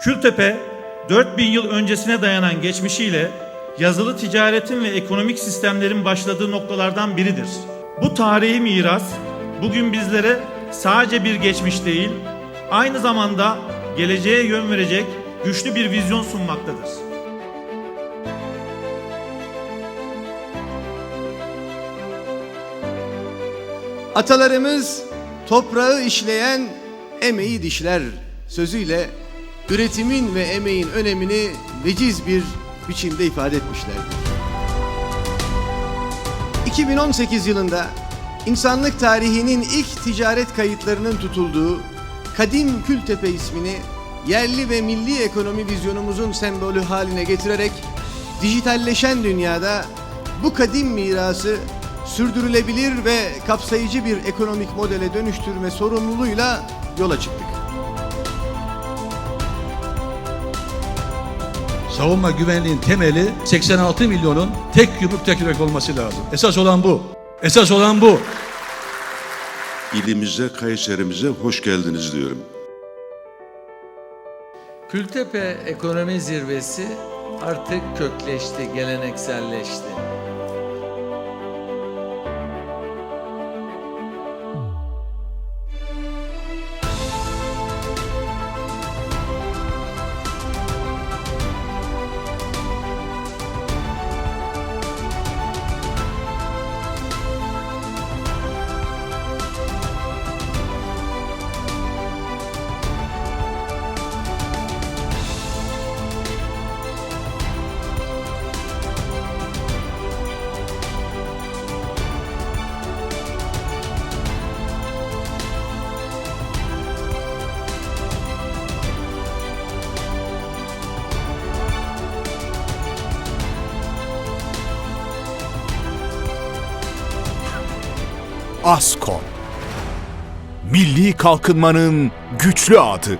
Kültepe, 4000 yıl öncesine dayanan geçmişiyle yazılı ticaretin ve ekonomik sistemlerin başladığı noktalardan biridir. Bu tarihi miras bugün bizlere sadece bir geçmiş değil, aynı zamanda geleceğe yön verecek güçlü bir vizyon sunmaktadır. Atalarımız toprağı işleyen emeği dişler sözüyle üretimin ve emeğin önemini veciz bir biçimde ifade etmişlerdir. 2018 yılında insanlık tarihinin ilk ticaret kayıtlarının tutulduğu Kadim Kültepe ismini yerli ve milli ekonomi vizyonumuzun sembolü haline getirerek dijitalleşen dünyada bu kadim mirası sürdürülebilir ve kapsayıcı bir ekonomik modele dönüştürme sorumluluğuyla yola çıktık. Savunma güvenliğin temeli 86 milyonun tek yumruk tek yürek olması lazım. Esas olan bu. Esas olan bu. İlimize, Kayserimize hoş geldiniz diyorum. Kültepe Ekonomi Zirvesi artık kökleşti, gelenekselleşti. Askom. Milli kalkınmanın güçlü adı.